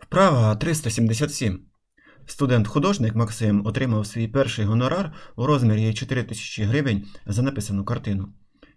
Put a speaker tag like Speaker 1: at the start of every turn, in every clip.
Speaker 1: Вправа 377. Студент-художник Максим отримав свій перший гонорар у розмірі 4 тисячі гривень за написану картину.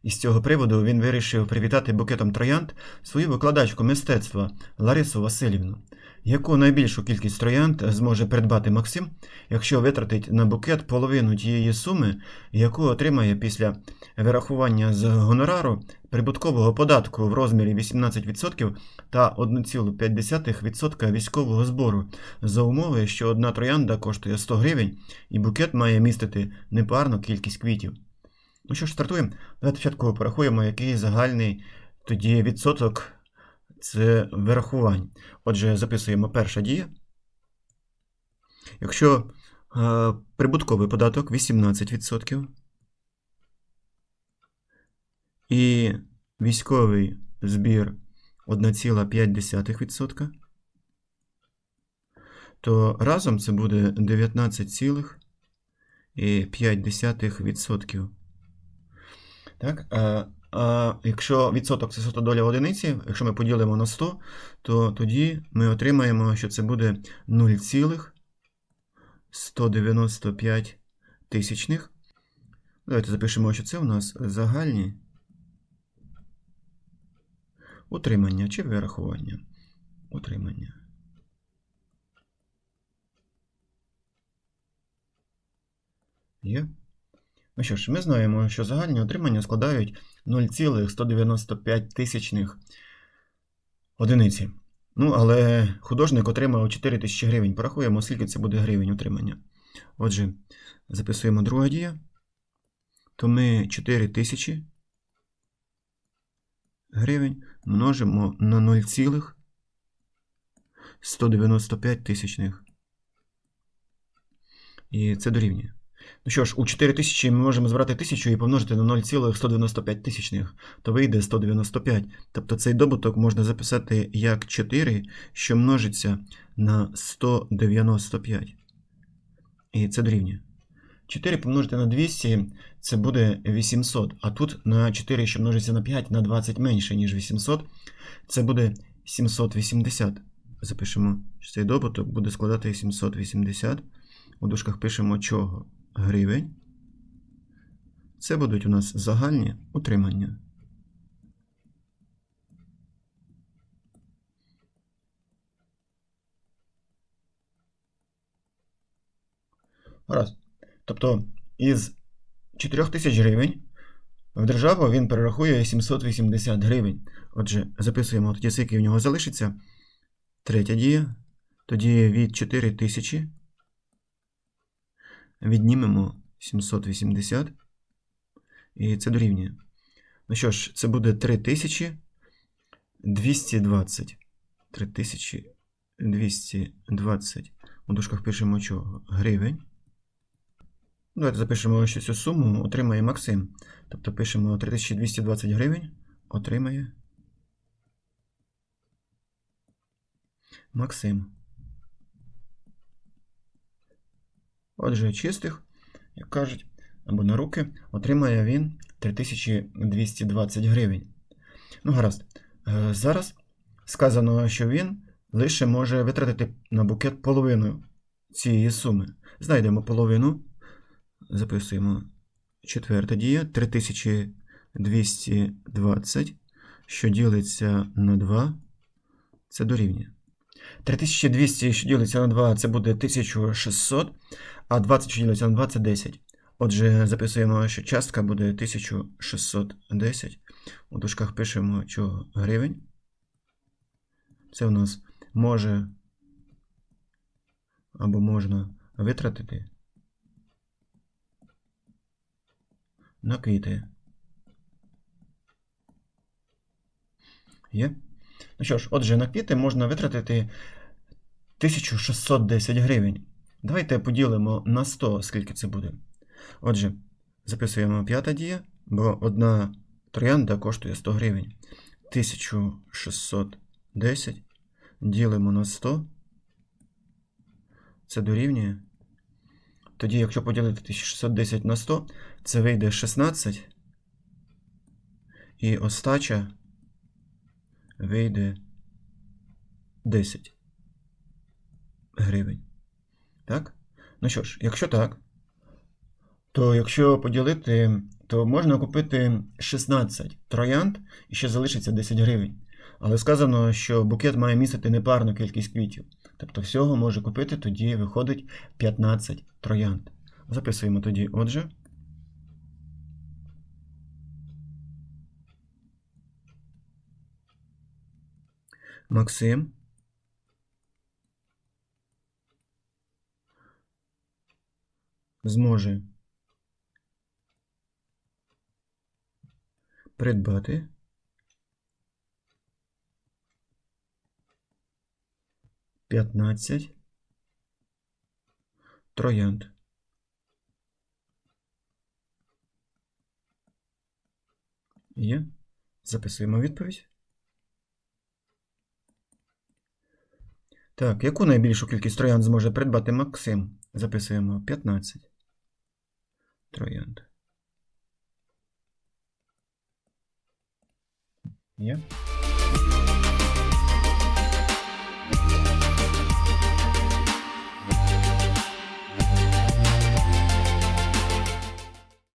Speaker 1: І з цього приводу він вирішив привітати букетом троянд свою викладачку мистецтва Ларису Васильівну. Яку найбільшу кількість троянд зможе придбати Максим, якщо витратить на букет половину тієї суми, яку отримає після вирахування з гонорару прибуткового податку в розмірі 18% та 1,5% військового збору за умови, що одна троянда коштує 100 гривень і букет має містити непарну кількість квітів. Ну що ж, стартуємо. Давайте спочатку порахуємо, який загальний тоді відсоток це вирахувань. Отже, записуємо перша дія. Якщо е, прибутковий податок 18% і військовий збір 1,5%, то разом це буде 19,5%. Так, а, а якщо відсоток це сота доля одиниці, якщо ми поділимо на 100, то тоді ми отримаємо, що це буде 0,195 тисячних. Давайте запишемо, що це у нас загальні утримання чи вирахування. Утримання. Є. Ну що ж, ми знаємо, що загальні отримання складають 0,195 тисячних одиниці. Ну, але художник отримав 4 тисячі гривень. Порахуємо, скільки це буде гривень утримання. Отже, записуємо друга дія. То ми 4 тисячі гривень множимо на 0,195 тисячних. І це дорівнює. Ну що ж, у 4000 ми можемо збирати 1000 і помножити на 0,195 тисячних, то вийде 195. Тобто цей добуток можна записати як 4, що множиться на 195. І це дорівнює. 4 помножити на 200 це буде 800. А тут на 4, що множиться на 5, на 20 менше, ніж 800, це буде 780. Запишемо, що цей добуток буде складати 780. У дужках пишемо чого? Гривень. Це будуть у нас загальні утримання. Раз. Тобто із 4 тисяч гривень в державу він перерахує 780 гривень. Отже, записуємо тоді, скільки в нього залишиться. Третя дія. Тоді від 4 тисячі віднімемо 780. І це дорівнює. Ну що ж, це буде 3220. 3220. У дужках пишемо чого? Гривень. Давайте запишемо, що цю суму отримає Максим. Тобто пишемо 3220 гривень. Отримає Максим. Отже, чистих, як кажуть, або на руки, отримає він 3220 гривень. Ну, гаразд. Е, Зараз сказано, що він лише може витратити на букет половину цієї суми. Знайдемо половину. Записуємо четверта дія 3220, що ділиться на 2, це дорівнює. 3200, що ділиться на 2, це буде 1600, а 20, що ділиться на 2, це 10. Отже, записуємо, що частка буде 1610. У дужках пишемо, що гривень. Це у нас може або можна витратити на квіти. Є? Ну що ж, отже, на квіти можна витратити 1610 гривень. Давайте поділимо на 100, скільки це буде. Отже, записуємо п'ята дія, бо одна троянда коштує 100 гривень. 1610 ділимо на 100. Це дорівнює. Тоді, якщо поділити 1610 на 100, це вийде 16. І остача вийде 10. гривень. Так? Ну що ж, якщо так, то якщо поділити, то можна купити 16 троянд і ще залишиться 10 гривень. Але сказано, що букет має містити непарну кількість квітів. Тобто всього може купити тоді виходить 15 троянд. Записуємо тоді, отже. Максим. Зможе придбати п'ятнадцять троянд. Є. Записуємо відповідь. Так, яку найбільшу кількість троянд зможе придбати Максим? Записуємо 15 троянд. Є.